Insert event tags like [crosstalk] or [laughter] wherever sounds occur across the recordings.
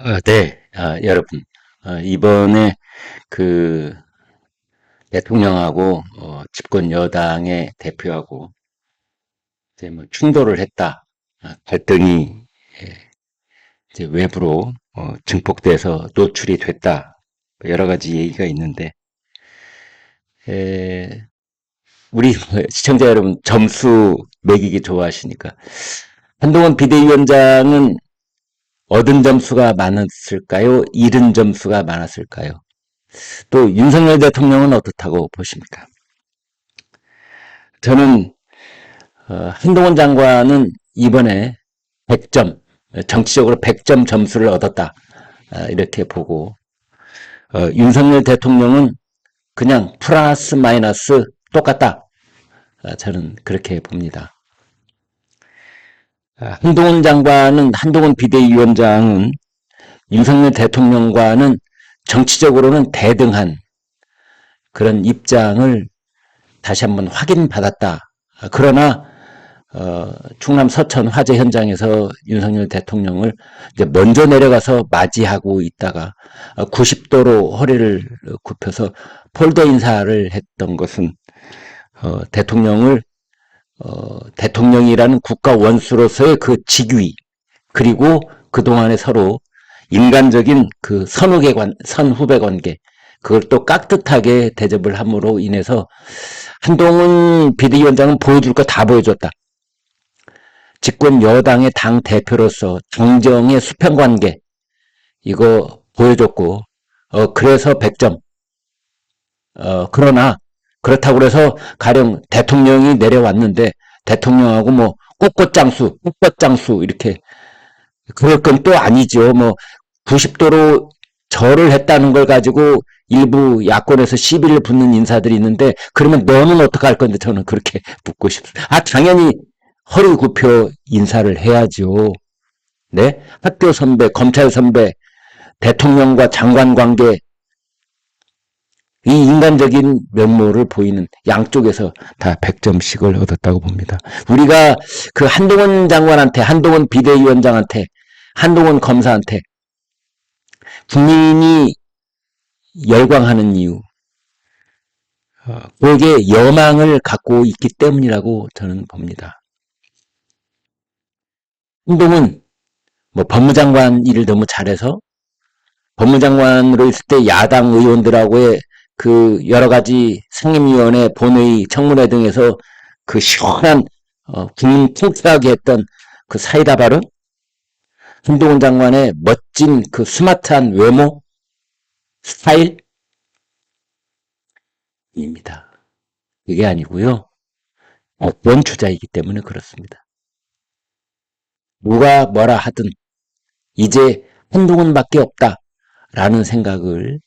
아, 네, 아, 여러분, 아, 이번에 그 대통령하고 어, 집권 여당의 대표하고 이제 뭐 충돌을 했다, 아, 갈등이 예, 이제 외부로 어, 증폭돼서 노출이 됐다, 뭐 여러 가지 얘기가 있는데, 에, 우리 [laughs] 시청자 여러분 점수 매기기 좋아하시니까. 한동훈 비대위원장은 얻은 점수가 많았을까요? 잃은 점수가 많았을까요? 또 윤석열 대통령은 어떻다고 보십니까? 저는 어, 한동훈 장관은 이번에 100점, 정치적으로 100점 점수를 얻었다. 아, 이렇게 보고 어, 윤석열 대통령은 그냥 플러스 마이너스 똑같다. 아, 저는 그렇게 봅니다. 아, 한동훈 장관은 한동훈 비대위원장은 윤석열 대통령과는 정치적으로는 대등한 그런 입장을 다시 한번 확인받았다. 아, 그러나 어, 충남 서천 화재 현장에서 윤석열 대통령을 이제 먼저 내려가서 맞이하고 있다가 90도로 허리를 굽혀서 폴더 인사를 했던 것은 어, 대통령을 어, 대통령이라는 국가 원수로서의 그 직위, 그리고 그동안에 서로 인간적인 그 선후계 관, 선후배 관계, 그걸 또 깍듯하게 대접을 함으로 인해서 한동훈 비대위원장은 보여줄 거 다 보여줬다. 집권 여당의 당 대표로서 정정의 수평 관계, 이거 보여줬고, 어, 그래서 100점. 어, 그러나 그렇다고 그래서 가령 대통령이 내려왔는데 대통령하고 뭐 꽃꽃장수, 꽃꽃장수 이렇게 그럴 건 또 아니죠. 뭐 90도로 절을 했다는 걸 가지고 일부 야권에서 시비를 붙는 인사들이 있는데 그러면 너는 어떡할 건데 저는 그렇게 [laughs] 묻고 싶습니다. 아 당연히 허리 굽혀 인사를 해야죠. 네? 학교 선배, 검찰 선배, 대통령과 장관 관계 이 인간적인 면모를 보이는 양쪽에서 다 100점씩을 얻었다고 봅니다. 우리가 그 한동훈 장관한테, 한동훈 비대위원장한테, 한동훈 검사한테 국민이 열광하는 이유, 그게 여망을 갖고 있기 때문이라고 저는 봅니다. 한동훈 뭐 법무장관 일을 너무 잘해서 법무장관으로 있을 때 야당 의원들하고의 그 여러 가지 상임위원회, 본회의, 청문회 등에서 그 시원한 어, 국민 통쾌하게 했던 그 사이다 발언, 한동훈 장관의 멋진 그 스마트한 외모, 스타일, 입니다. 그게 아니고요. 어떤 주자이기 때문에 그렇습니다. 누가 뭐라 하든 이제 한동훈밖에 없다라는 생각을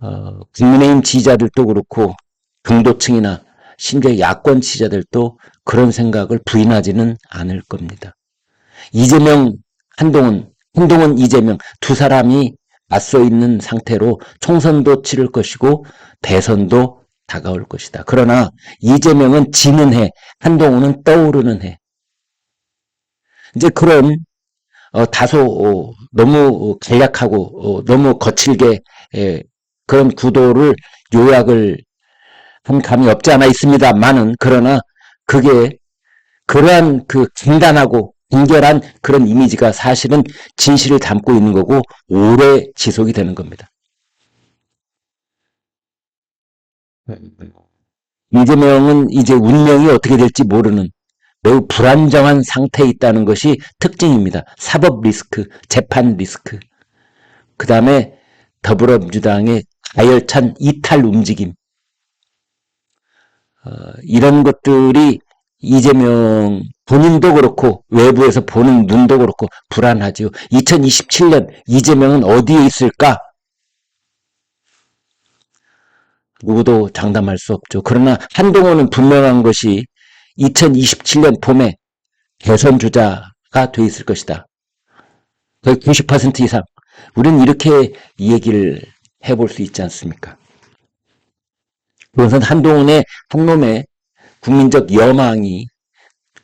어, 국민의힘 지지자들도 그렇고 중도층이나 심지어 야권 지지자들도 그런 생각을 부인하지는 않을 겁니다. 이재명, 한동훈, 한동훈, 이재명 두 사람이 맞서 있는 상태로 총선도 치를 것이고 대선도 다가올 것이다. 그러나 이재명은 지는 해, 한동훈은 떠오르는 해. 이제 그런 어, 다소 어, 너무 간략하고 어, 너무 거칠게 예, 그런 구도를 요약을 한 감이 없지 않아 있습니다만은 그러나 그게 그러한 그 간단하고 간결한 그런 이미지가 사실은 진실을 담고 있는 거고 오래 지속이 되는 겁니다. 이재명은 이제 운명이 어떻게 될지 모르는 매우 불안정한 상태에 있다는 것이 특징입니다. 사법 리스크, 재판 리스크. 그 다음에 더불어민주당의 가열찬 이탈 움직임. 어, 이런 것들이 이재명 본인도 그렇고 외부에서 보는 눈도 그렇고 불안하지요. 2027년 이재명은 어디에 있을까? 누구도 장담할 수 없죠. 그러나 한동훈은 분명한 것이 2027년 봄에 대선 주자가 돼 있을 것이다. 거의 90% 이상. 우리는 이렇게 얘기를 해볼 수 있지 않습니까? 그것은 한동훈의 한놈의 국민적 여망이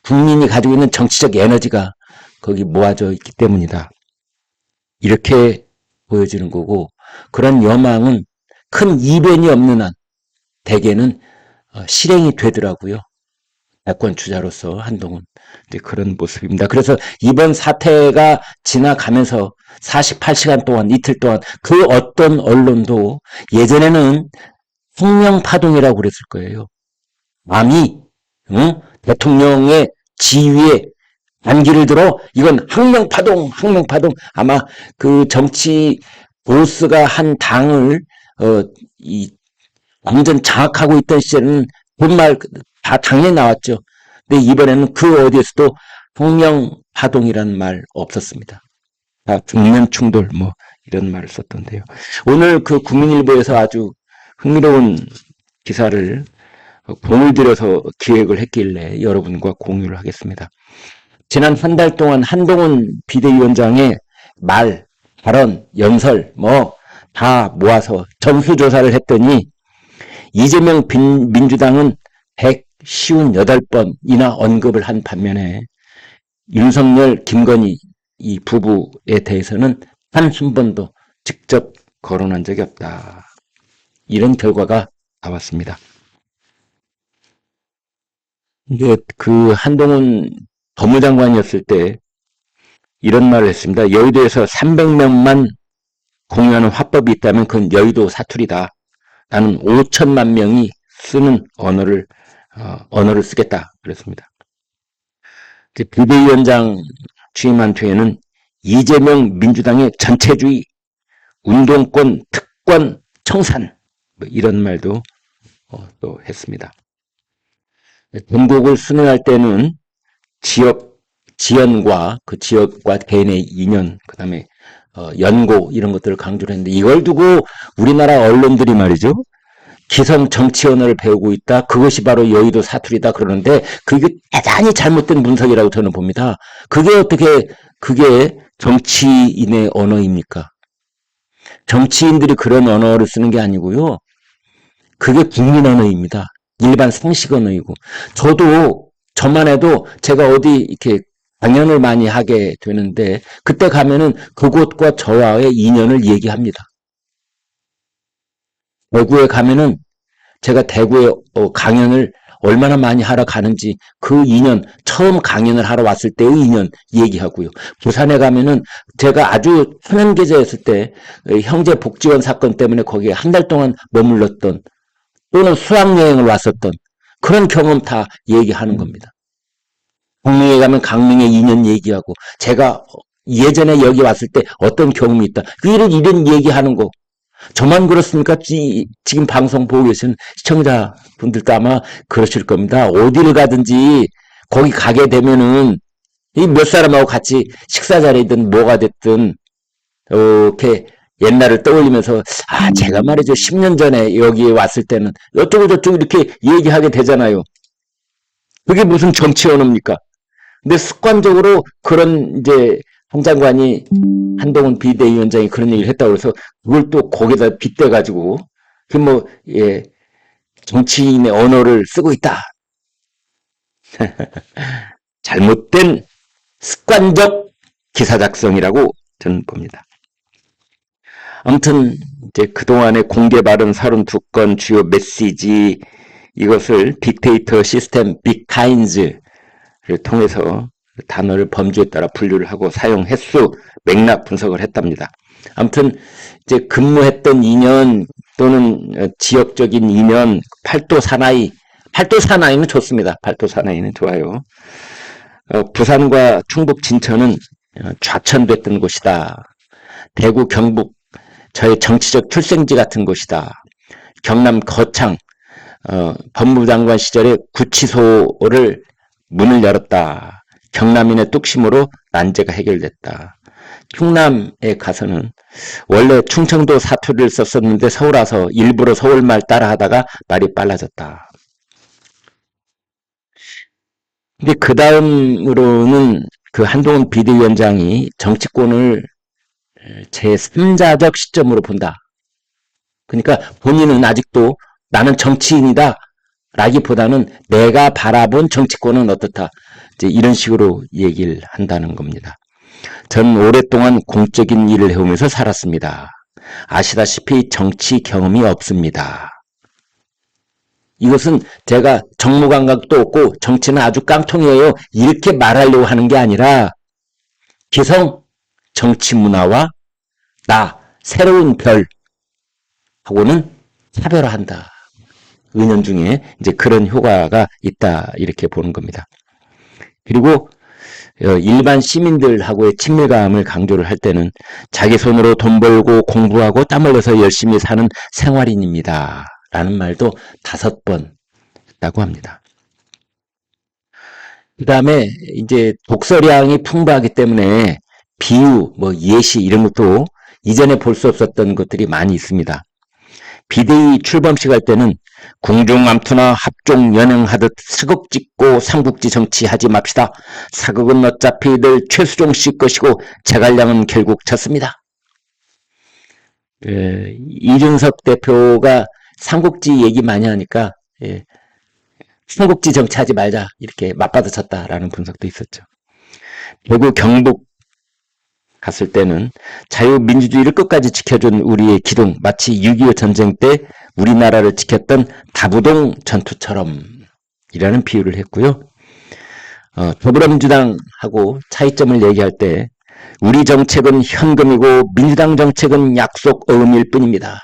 국민이 가지고 있는 정치적 에너지가 거기 모아져 있기 때문이다. 이렇게 보여지는 거고 그런 여망은 큰 이변이 없는 한 대개는 어, 실행이 되더라고요. 야권 주자로서 한동훈 그런 모습입니다. 그래서 이번 사태가 지나가면서 48시간 동안 이틀 동안 그 어떤 언론도 예전에는 혁명파동이라고 그랬을 거예요. 남이 응? 대통령의 지위에 반기를 들어 이건 혁명파동, 혁명파동 아마 그 정치 보스가 한 당을 어, 이 완전 장악하고 있던 시절에는 정말 다 당연히 나왔죠. 근데 이번에는 그 어디에서도 혁명파동이라는 말 없었습니다. 다 중면 충돌 뭐 이런 말을 썼던데요. 오늘 그 국민일보에서 아주 흥미로운 기사를 공을 들여서 기획을 했길래 여러분과 공유를 하겠습니다. 지난 한 달 동안 한동훈 비대위원장의 말, 발언, 연설 뭐 다 모아서 전수조사를 했더니 이재명 빈- 민주당은 158번이나 언급을 한 반면에 윤석열, 김건희 이 부부에 대해서는 한순 번도 직접 거론한 적이 없다. 이런 결과가 나왔습니다. 이게 그 한동훈 법무장관이었을 때 이런 말을 했습니다. 여의도에서 300명만 공유하는 화법이 있다면 그건 여의도 사투리다. 나는 5천만 명이 쓰는 언어를 어, 언어를 쓰겠다 그랬습니다. 이제 비대위원장 취임한 뒤에는 이재명 민주당의 전체주의, 운동권, 특권, 청산 뭐 이런 말도 어, 또 했습니다. 전국을 순회할 때는 지역 지연과 그 지역과 개인의 인연, 그 다음에 어, 연고 이런 것들을 강조를 했는데 이걸 두고 우리나라 언론들이 말이죠. 기성 정치 언어를 배우고 있다. 그것이 바로 여의도 사투리다 그러는데 그게 대단히 잘못된 분석이라고 저는 봅니다. 그게 어떻게 그게 정치인의 언어입니까? 정치인들이 그런 언어를 쓰는 게 아니고요. 그게 국민 언어입니다. 일반 상식 언어이고 저도 저만 해도 제가 어디 이렇게 강연을 많이 하게 되는데 그때 가면은 그곳과 저와의 인연을 얘기합니다. 대구에 가면은 제가 대구에 어, 강연을 얼마나 많이 하러 가는지 그 인연 처음 강연을 하러 왔을 때의 인연 얘기하고요. 부산에 가면은 제가 아주 천연 계좌였을 때 어, 형제 복지원 사건 때문에 거기에 한 달 동안 머물렀던 또는 수학 여행을 왔었던 그런 경험 다 얘기하는 겁니다. 강릉에 가면 강릉의 인연 얘기하고 제가 예전에 여기 왔을 때 어떤 경험이 있다. 이런 이런 얘기하는 거. 저만 그렇습니까? 지, 지금 방송 보고 계신 시청자분들도 아마 그러실 겁니다. 어디를 가든지 거기 가게 되면은 이 몇 사람하고 같이 식사 자리든 뭐가 됐든 이렇게 옛날을 떠올리면서 아 제가 말이죠 10년 전에 여기에 왔을 때는 어쩌고 저쩌고 이렇게 얘기하게 되잖아요. 그게 무슨 정치 언어입니까? 근데 습관적으로 그런 이제 한 장관이 한동훈 비대위원장이 그런 얘기를 했다고 해서 그걸 또 거기다 빗대 가지고 그 뭐 예, 정치인의 언어를 쓰고 있다. [laughs] 잘못된 습관적 기사 작성이라고 저는 봅니다. 아무튼 이제 그동안의 공개 발언 32건 주요 메시지 이것을 빅데이터 시스템 빅타인즈를 통해서 단어를 범주에 따라 분류를 하고 사용 횟수, 맥락 분석을 했답니다. 아무튼 이제 근무했던 인연 또는 어, 지역적인 인연, 팔도 사나이, 팔도 사나이는 좋습니다. 팔도 사나이는 좋아요. 어, 부산과 충북 진천은 어, 좌천됐던 곳이다. 대구, 경북 저의 정치적 출생지 같은 곳이다. 경남 거창 어, 법무장관 시절에 구치소를 문을 열었다. 경남인의 뚝심으로 난제가 해결됐다. 충남에 가서는 원래 충청도 사투리를 썼었는데 서울 와서 일부러 서울말 따라하다가 말이 빨라졌다. 근데 그 다음으로는 그 한동훈 비대위원장이 정치권을 제3자적 시점으로 본다. 그러니까 본인은 아직도 나는 정치인이다. 라기보다는 내가 바라본 정치권은 어떻다. 이제 이런 식으로 얘기를 한다는 겁니다. 전 오랫동안 공적인 일을 해오면서 살았습니다. 아시다시피 정치 경험이 없습니다. 이것은 제가 정무 감각도 없고 정치는 아주 깡통이에요. 이렇게 말하려고 하는 게 아니라 기성 정치 문화와 나 새로운 별 하고는 차별화한다. 은연중에 이제 그런 효과가 있다 이렇게 보는 겁니다. 그리고 어, 일반 시민들하고의 친밀감을 강조를 할 때는 자기 손으로 돈 벌고 공부하고 땀 흘려서 열심히 사는 생활인입니다. 라는 말도 다섯 번 했다고 합니다. 그 다음에 이제 독서량이 풍부하기 때문에 비유, 뭐 예시 이런 것도 이전에 볼 수 없었던 것들이 많이 있습니다. 비대위 출범식 할 때는 궁중암투나 합종 연행하듯 사극 짓고 삼국지 정치하지 맙시다. 사극은 어차피 늘 최수종 씨 것이고 제갈량은 결국 졌습니다. 예, 이준석 대표가 삼국지 얘기 많이 하니까 예, 삼국지 정치하지 말자 이렇게 맞받아쳤다라는 분석도 있었죠. 대구 경북 갔을 때는 자유민주주의를 끝까지 지켜준 우리의 기둥 마치 6.25 전쟁 때 우리나라를 지켰던 다부동 전투처럼 이라는 비유를 했고요. 어, 더불어민주당하고 차이점을 얘기할 때 우리 정책은 현금이고 민주당 정책은 약속 어음일 뿐입니다.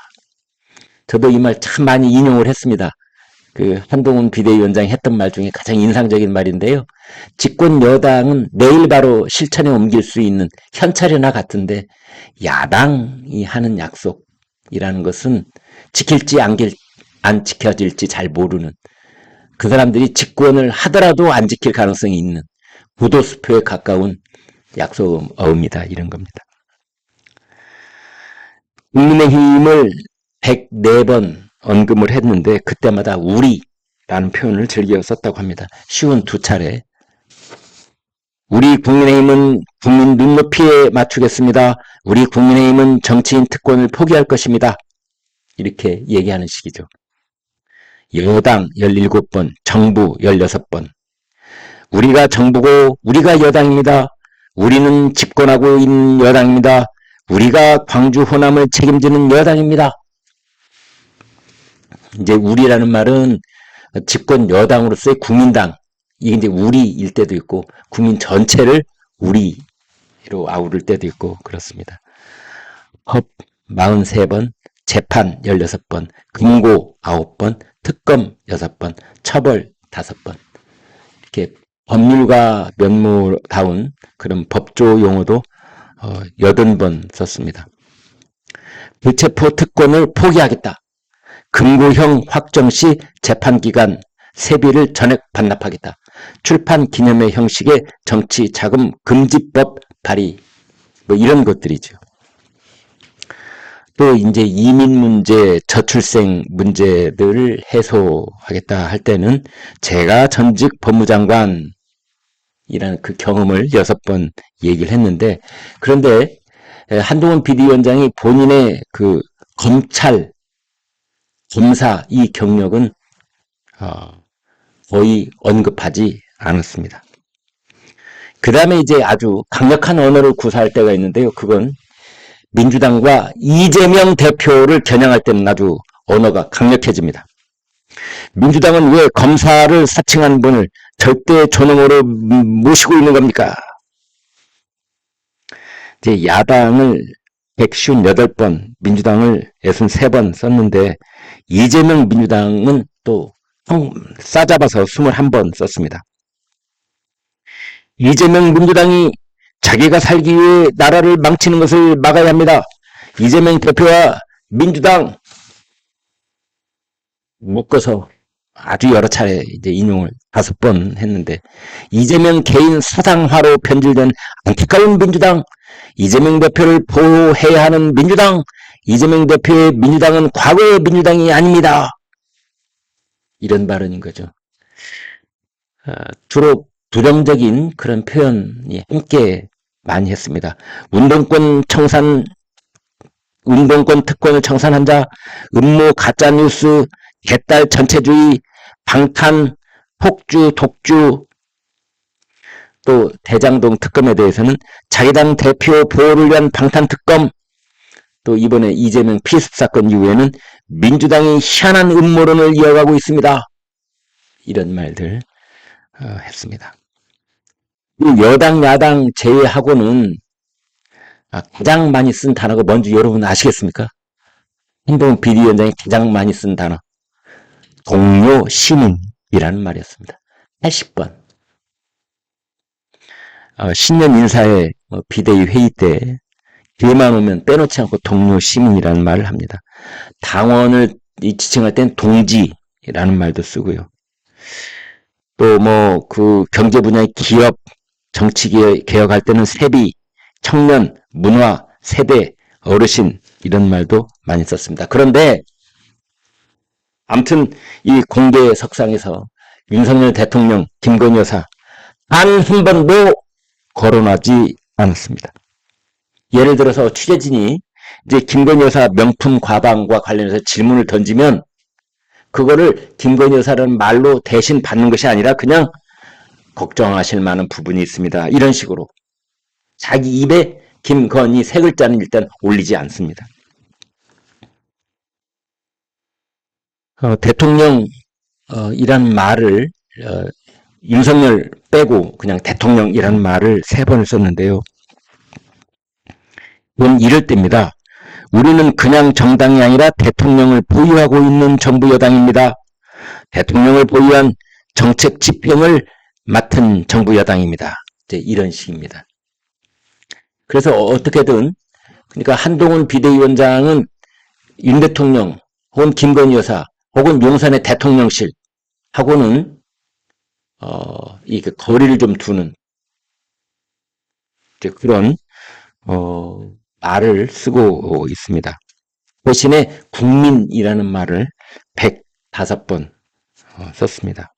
저도 이 말 참 많이 인용을 했습니다. 그 한동훈 비대위원장이 했던 말 중에 가장 인상적인 말인데요. 집권 여당은 내일 바로 실천에 옮길 수 있는 현찰이나 같은데 야당이 하는 약속 이라는 것은 지킬지 안, 길, 안 지켜질지 잘 모르는 그 사람들이 집권을 하더라도 안 지킬 가능성이 있는 구도수표에 가까운 약속어입니다. 이런 겁니다. 국민의힘을 104번 언급을 했는데 그때마다 우리라는 표현을 즐겨 썼다고 합니다. 쉬운 두 차례. 우리 국민의힘은 국민 눈높이에 맞추겠습니다. 우리 국민의힘은 정치인 특권을 포기할 것입니다. 이렇게 얘기하는 식이죠. 여당 17번, 정부 16번. 우리가 정부고 우리가 여당입니다. 우리는 집권하고 있는 여당입니다. 우리가 광주 호남을 책임지는 여당입니다. 이제 우리라는 말은 집권 여당으로서의 국민당 이게 이제 우리일 때도 있고 국민 전체를 우리로 아우를 때도 있고 그렇습니다. 법 43번, 재판 16번, 금고 9번, 특검 6번, 처벌 5번. 이렇게 법률가 면모다운 그런 법조 용어도 어, 80번 썼습니다. 불체포 특권을 포기하겠다. 금고형 확정 시 재판기간 세비를 전액 반납하겠다. 출판 기념회 형식의 정치 자금 금지법 발의 뭐 이런 것들이죠. 또 이제 이민 문제, 저출생 문제들을 해소하겠다 할 때는 제가 전직 법무장관이라는 그 경험을 여섯 번 얘기를 했는데 그런데 한동훈 비대위원장이 본인의 그 검찰 검사 이 경력은 어, 거의 언급하지 않았습니다. 그 다음에 이제 아주 강력한 언어를 구사할 때가 있는데요. 그건 민주당과 이재명 대표를 겨냥할 때는 아주 언어가 강력해집니다. 민주당은 왜 검사를 사칭한 분을 절대 존엄으로 모시고 있는 겁니까? 이제 야당을 158번, 민주당을 63번 썼는데 이재명 민주당은 또 싸잡아서 21번 썼습니다. 이재명 민주당이 자기가 살기 위해 나라를 망치는 것을 막아야 합니다. 이재명 대표와 민주당 묶어서 아주 여러 차례 이제 인용을 다섯 번 했는데 이재명 개인 사상화로 변질된 안타까운 민주당 이재명 대표를 보호해야 하는 민주당 이재명 대표의 민주당은 과거의 민주당이 아닙니다. 이런 발언인 거죠. 아, 주로 부정적인 그런 표현이 함께 많이 했습니다. 운동권 청산, 운동권 특권을 청산한 자, 음모 가짜뉴스, 개딸 전체주의, 방탄, 폭주, 독주, 또 대장동 특검에 대해서는 자기 당 대표 보호를 위한 방탄 특검 또 이번에 이재명 피습 사건 이후에는 민주당이 희한한 음모론을 이어가고 있습니다. 이런 말들 어, 했습니다. 이 여당 야당 제외하고는 아, 가장 많이 쓴 단어가 뭔지 여러분 아시겠습니까? 행동 비리위원장이 가장 많이 쓴 단어 동료 시민이라는 말이었습니다. 80번 어, 신년 인사회 어, 비대위 회의 때 기회만 오면 빼놓지 않고 동료 시민이라는 말을 합니다. 당원을 이 지칭할 땐 동지라는 말도 쓰고요. 또 뭐 그 경제 분야의 기업 정치 개- 개혁할 때는 세비, 청년, 문화, 세대, 어르신 이런 말도 많이 썼습니다. 그런데 아무튼 이 공개 석상에서 윤석열 대통령, 김건희 여사 단 한 번도 거론하지 않았습니다. 예를 들어서 취재진이 이제 김건희 여사 명품 가방과 관련해서 질문을 던지면 그거를 김건희 여사라는 말로 대신 받는 것이 아니라 그냥 걱정하실 만한 부분이 있습니다. 이런 식으로 자기 입에 김건희 세 글자는 일단 올리지 않습니다. 어, 대통령 어, 이란 말을 어, 윤석열 빼고 그냥 대통령이라는 말을 세 번을 썼는데요. 이건 이럴 때입니다. 우리는 그냥 정당이 아니라 대통령을 보유하고 있는 정부 여당입니다. 대통령을 보유한 정책 집행을 맡은 정부 여당입니다. 이런 식입니다. 그래서 어떻게든 그러니까 한동훈 비대위원장은 윤 대통령 혹은 김건희 여사 혹은 용산의 대통령실 하고는 어, 이 거리를 좀 두는 그런 어, 말을 쓰고 있습니다. 대신에 국민이라는 말을 105번 어, 썼습니다.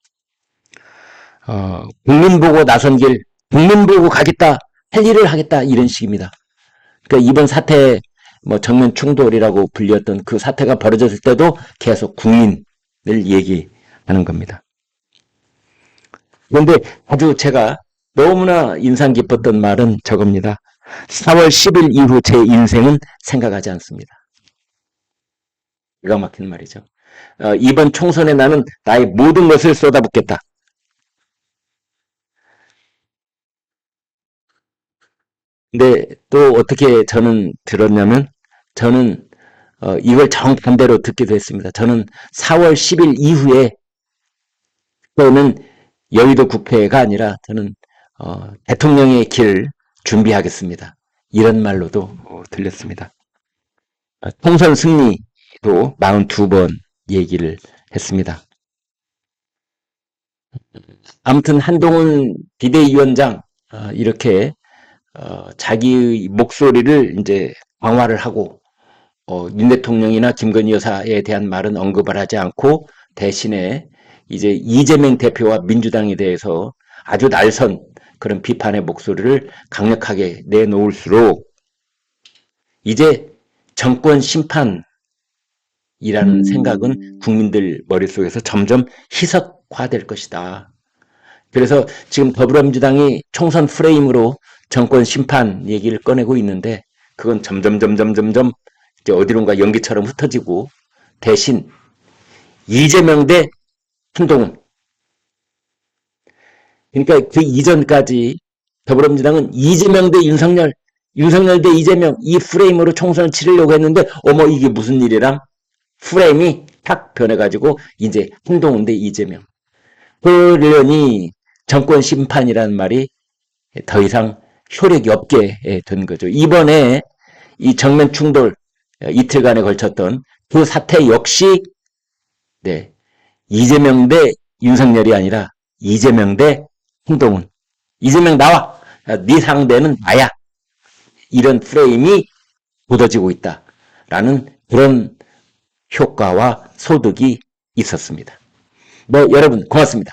어, 국민 보고 나선 길, 국민 보고 가겠다, 할 일을 하겠다 이런 식입니다. 그러니까 이번 사태 뭐 정면 충돌이라고 불렸던 그 사태가 벌어졌을 때도 계속 국민을 얘기하는 겁니다. 그런데 아주 제가 너무나 인상 깊었던 말은 저겁니다. 4월 10일 이후 제 인생은 생각하지 않습니다. 기가 막힌 말이죠. 어, 이번 총선에 나는 나의 모든 것을 쏟아붓겠다. 근데 또 어떻게 저는 들었냐면 저는 어, 이걸 정반대로 듣기도 했습니다. 저는 4월 10일 이후에 또는 여의도 국회가 아니라 저는 어, 대통령의 길 준비하겠습니다. 이런 말로도 어, 들렸습니다. 어, 총선 승리도 42번 얘기를 했습니다. 아무튼 한동훈 비대위원장 어, 이렇게 어, 자기의 목소리를 이제 강화를 하고 어, 윤 대통령이나 김건희 여사에 대한 말은 언급을 하지 않고 대신에 이제 이재명 대표와 민주당에 대해서 아주 날선 그런 비판의 목소리를 강력하게 내놓을수록 이제 정권 심판이라는 생각은 국민들 머릿속에서 점점 희석화될 것이다. 그래서 지금 더불어민주당이 총선 프레임으로 정권 심판 얘기를 꺼내고 있는데 그건 점점 점점 점점 이제 어디론가 연기처럼 흩어지고 대신 이재명 대 한동훈 그러니까 그 이전까지 더불어민주당은 이재명 대 윤석열 윤석열 대 이재명 이 프레임으로 총선을 치르려고 했는데 어머 이게 무슨 일이랑 프레임이 탁 변해가지고 이제 한동훈 대 이재명 그러니 정권 심판이라는 말이 더 이상 효력이 없게 된 거죠. 이번에 이 정면 충돌 이틀간에 걸쳤던 그 사태 역시 네 이재명 대 윤석열이 아니라 이재명 대 한동훈 이재명 나와 네 상대는 나야 이런 프레임이 묻어지고 있다 라는 그런 효과와 소득이 있었습니다. 뭐 여러분 고맙습니다.